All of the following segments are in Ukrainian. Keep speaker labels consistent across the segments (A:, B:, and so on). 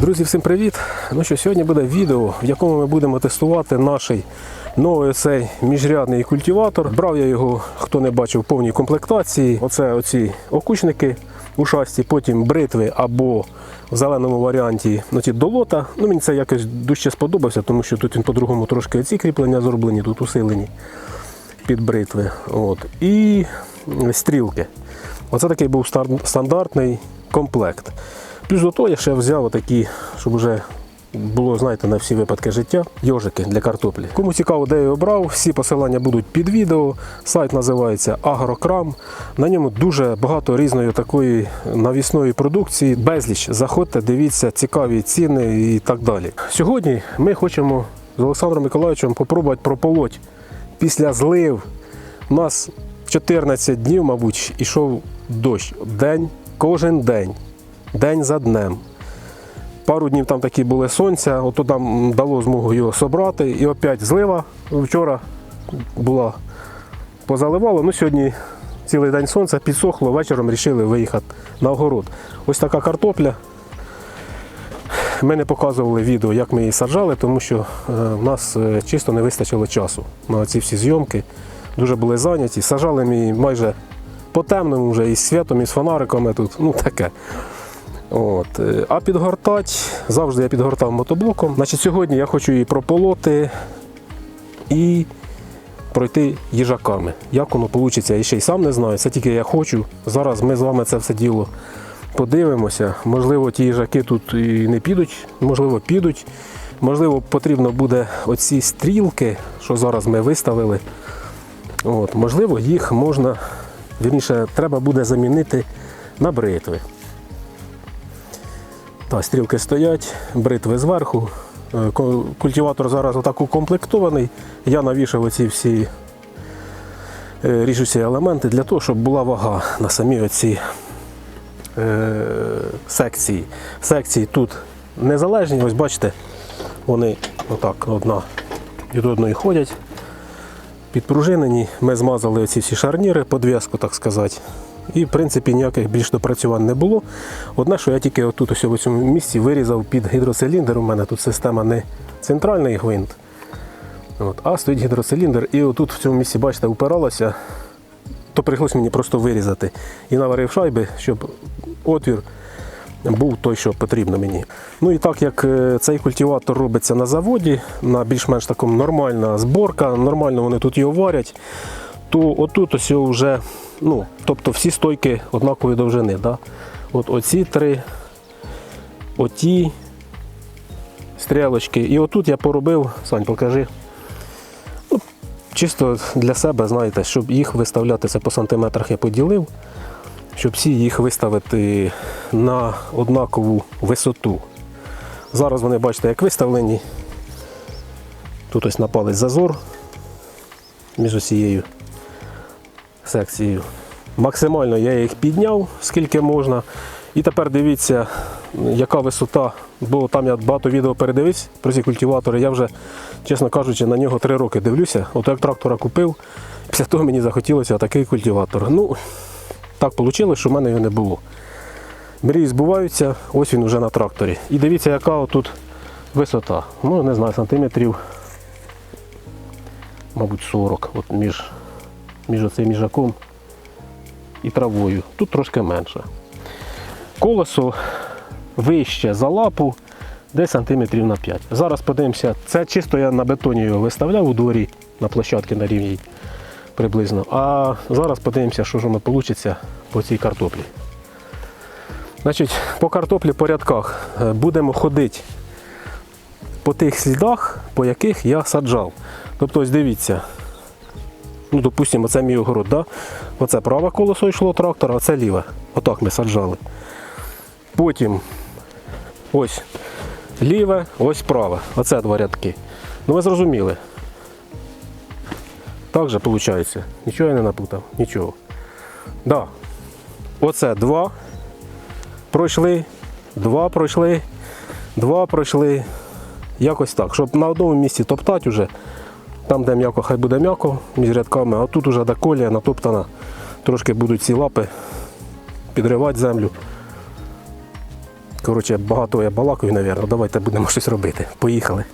A: Друзі, всім привіт! Ну що, сьогодні буде відео, в якому ми будемо тестувати наш новий цей міжрядний культиватор. Брав я його, хто не бачив, повній комплектації. Оце оці окучники ушасті, потім бритви або в зеленому варіанті ті долота. Ну, мені це якось дужче сподобався, тому що тут він по-другому трошки ці кріплення зроблені, тут усилені під бритви. От. І стрілки. Оце такий був стандартний комплект. Плюс до того я ще взяв такі, щоб вже було, знаєте, на всі випадки життя, йожики для картоплі. Кому цікаво, де я обрав, всі посилання будуть під відео. Сайт називається Агрокрам. На ньому дуже багато різної такої навісної продукції. Безліч. Заходьте, дивіться, цікаві ціни і так далі. Сьогодні ми хочемо з Олександром Миколаївичем попробувати прополоть після злив. У нас 14 днів, мабуть, ішов дощ. День, кожен день, день за днем. Пару днів там такі були сонця, ото нам дало змогу його собрати. І опять злива вчора була позаливало. Ну, сьогодні цілий день сонця підсохло, вечором вирішили виїхати на огород. Ось така картопля. Ми не показували відео, як ми її саджали, тому що е, в нас е, чисто не вистачило часу на ці всі зйомки. Дуже були зайняті. Саджали ми її майже по темному вже із святом, із фонариками тут. Ну таке. От. е, А підгортати, завжди я підгортав мотоблоком. Значить, сьогодні я хочу її прополоти і пройти їжаками. Як воно вийде, я ще й сам не знаю. Це тільки я хочу. Зараз ми з вами це все діло подивимося. Можливо, ті їжаки тут і не підуть, можливо, підуть. Можливо, потрібно буде оці стрілки, що зараз ми виставили. От, можливо, їх можна, вірніше, треба буде замінити на бритви. Так, стрілки стоять, бритви зверху. Е, Культиватор зараз отак укомплектований. Я навішав оці всі е, ріжучі елементи для того, щоб була вага на самі оці е, секції. Секції тут незалежні, ось бачите, вони отак одна від одної ходять. Підпружинені, ми змазали оці всі шарніри, подв'язку, так сказати. І, в принципі, ніяких більш допрацювань не було. Одне, що я тільки отут ось у цьому місці вирізав під гідроциліндр. У мене тут система не центральний гвинт, от, а стоїть гідроциліндр. І отут в цьому місці, бачите, упиралося, то прийшлося мені просто вирізати. І наварив шайби, щоб отвір був той, що потрібно мені. Ну і так як е, цей культиватор робиться на заводі, на більш-менш такому нормальна зборка, нормально вони тут його варять, то отут ось вже, ну, тобто всі стойки однакової довжини. Да? От оці три, оті стрілочки. І отут я поробив, Сань, покажи. Ну, чисто для себе, знаєте, щоб їх виставляти, це по сантиметрах я поділив щоб всі їх виставити на однакову висоту. Зараз вони, бачите, як виставлені. Тут ось на палець зазор між усією секцією. Максимально я їх підняв, скільки можна. І тепер дивіться, яка висота, бо там я багато відео передивився про ці культиватори. Я вже, чесно кажучи, на нього три роки дивлюся. От як трактора купив, після того мені захотілося такий культиватор. Ну, так вийшло, що в мене його не було. Мрії збуваються, ось він вже на тракторі. І дивіться, яка тут висота. Ну, не знаю, сантиметрів, мабуть, 40 от між, між оцим міжаком і травою. Тут трошки менше. Колесо вище за лапу, десь сантиметрів на 5. Зараз подивимося, це чисто я на бетоні його виставляв у дворі на площадці на рівні приблизно. А зараз подивимося, що ж воно вийде по цій картоплі. Значить, по картоплі по рядках е, будемо ходити по тих слідах, по яких я саджав. Тобто, ось дивіться. Ну, допустимо, це мій огород, да? Оце праве колесо йшло трактора, а це ліве. Отак ми саджали. Потім ось ліве, ось праве. Оце два рядки. Ну ви зрозуміли. Так же виходить. Нічого я не напутав, нічого. Да. Оце два. Пройшли, два пройшли, два пройшли. Якось так. Щоб на одному місці топтати вже. Там, де м'яко, хай буде м'яко між рядками, а тут уже де колія натоптана. Трошки будуть ці лапи підривати землю. Коротше, багато я балакаю, мабуть. Давайте будемо щось робити. Поїхали.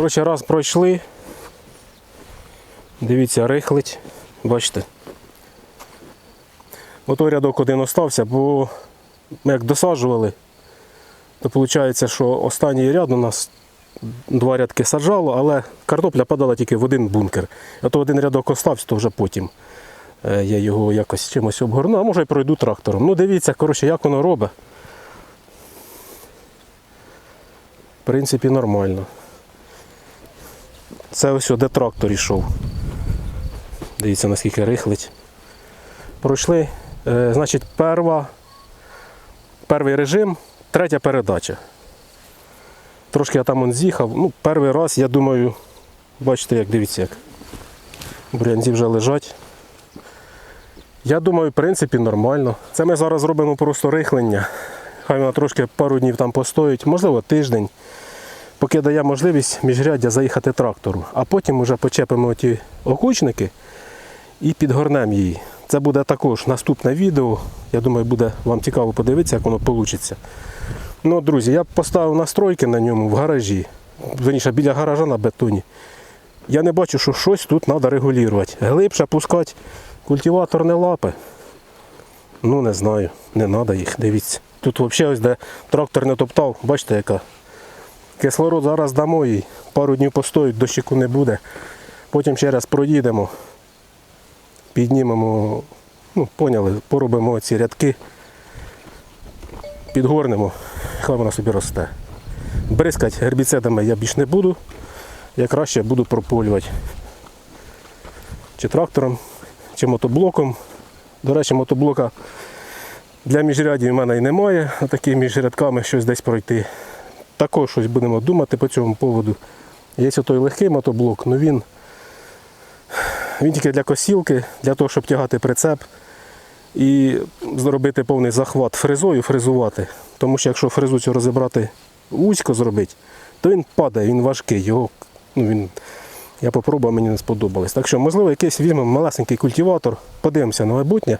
A: Коротше, раз пройшли. Дивіться, рихлить. Бачите. Ото рядок один остався, бо ми як досаджували, то виходить, що останній ряд у нас два рядки саджало, але картопля падала тільки в один бункер. А то один рядок остався, то вже потім е, я його якось чимось обгорну, а може й пройду трактором. Ну дивіться, коротше, як воно робить. В принципі, нормально. Це ось де трактор йшов. Дивіться, наскільки рихлить. Пройшли, е, значить, перва, перший режим, третя передача. Трошки я там он з'їхав. Ну, перший раз, я думаю, бачите, як дивіться, як бурянці вже лежать. Я думаю, в принципі, нормально. Це ми зараз робимо просто рихлення. Хай вона трошки пару днів там постоїть, можливо, тиждень поки дає можливість міжряддя заїхати трактору, а потім вже почепимо ті окучники і підгорнемо її. Це буде також наступне відео. Я думаю, буде вам цікаво подивитися, як воно вийде. Ну, друзі, я поставив настройки на ньому в гаражі, верніше біля гаража на бетоні. Я не бачу, що щось тут треба регулювати. Глибше пускати культиваторні лапи. Ну не знаю, не треба їх, дивіться. Тут взагалі ось де трактор не топтав, бачите, яка Кислород зараз дамо і пару днів постоїть, дощику не буде. Потім ще раз проїдемо, піднімемо, ну, поняли, поробимо ці рядки, підгорнемо, хай вона собі росте. Бризкати гербіцидами я більш не буду, я краще буду прополювати. Чи трактором, чи мотоблоком. До речі, мотоблока для міжрядів в мене і немає, а такі між рядками щось десь пройти. Також щось будемо думати по цьому поводу. Є той легкий мотоблок, але він він тільки для косілки, для того, щоб тягати прицеп і зробити повний захват фрезою, фрезувати. Тому що якщо фрезу цю розібрати вузько зробити, то він падає, він важкий. Його, ну, він, Я попробував, мені не сподобалось. Так що, можливо, якийсь візьмемо малесенький культиватор, подивимося на майбутнє.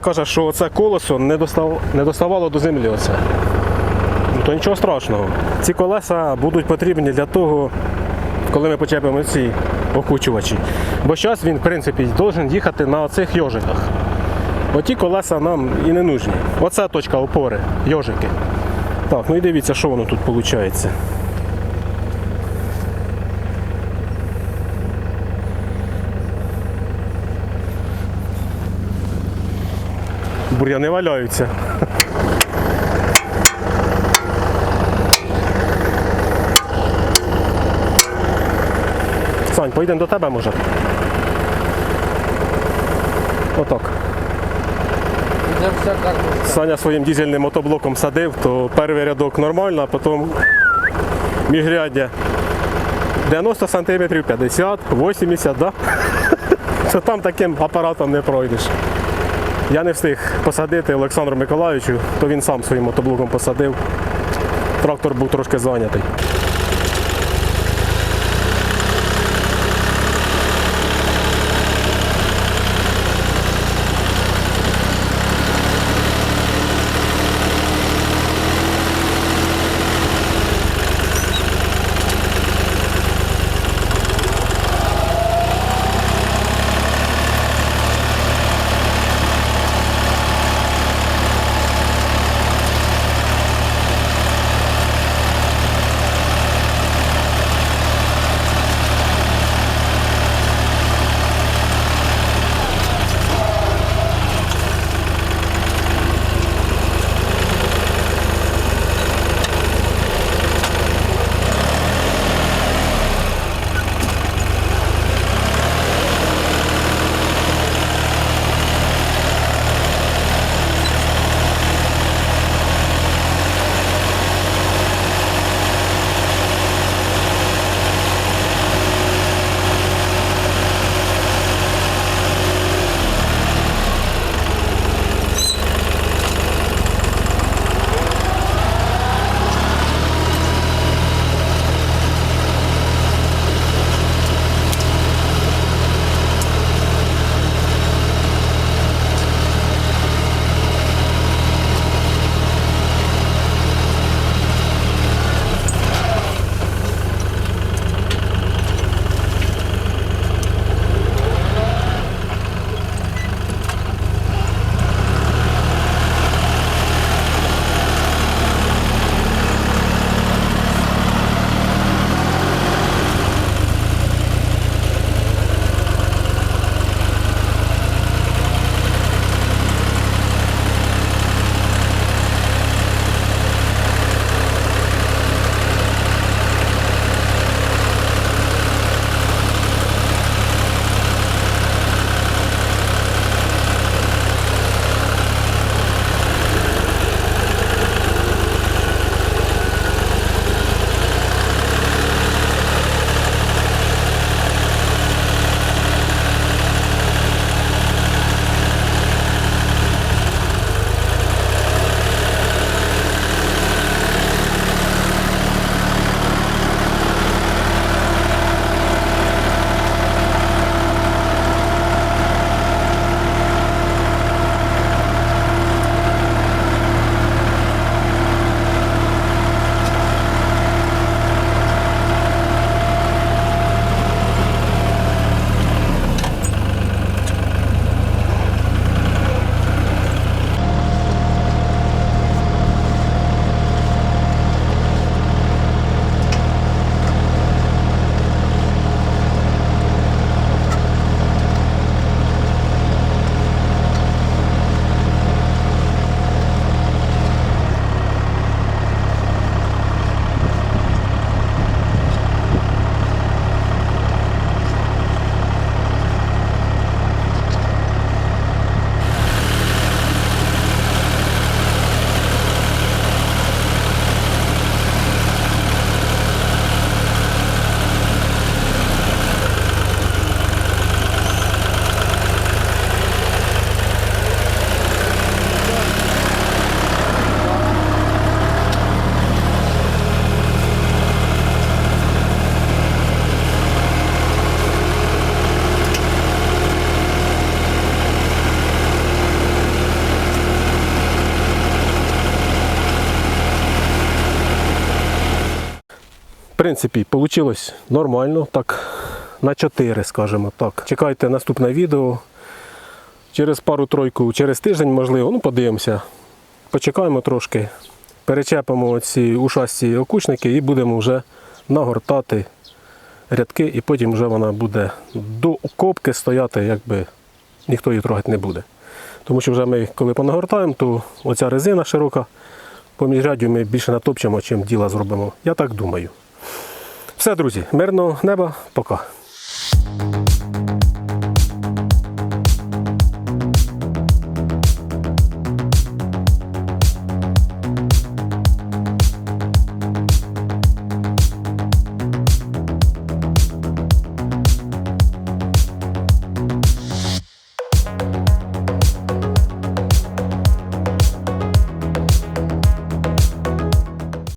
A: Саня каже, що це колесо не, достав... не доставало до землі. Оце. Ну, то нічого страшного. Ці колеса будуть потрібні для того, коли ми почепимо ці окучувачі. Бо зараз він, в принципі, должен їхати на цих йожиках. Оті колеса нам і не нужні. Оце точка опори, йожики. Так, ну і дивіться, що воно тут виходить. Бур'яни валяються. Сань, поїдемо до тебе, може? Отак. Саня своїм дизельним мотоблоком садив, то перший рядок нормально, а потім міжряддя 90 см, 50, 80, да? Це там таким апаратом не пройдеш. Я не встиг посадити Олександру Миколаївичу, то він сам своїм мотоблоком посадив. Трактор був трошки зайнятий. Принципі, вийшло нормально, так на 4, скажімо так. Чекайте наступне відео. Через пару-тройку, через тиждень, можливо, ну подивимося. Почекаємо трошки, перечепимо ці ушасті окучники і будемо вже нагортати рядки, і потім вже вона буде до копки стояти, якби ніхто її трогати не буде. Тому що вже ми, коли понагортаємо, то оця резина широка, по міжряддю ми більше натопчемо, чим діла зробимо. Я так думаю. Все, друзі, мирного неба, пока.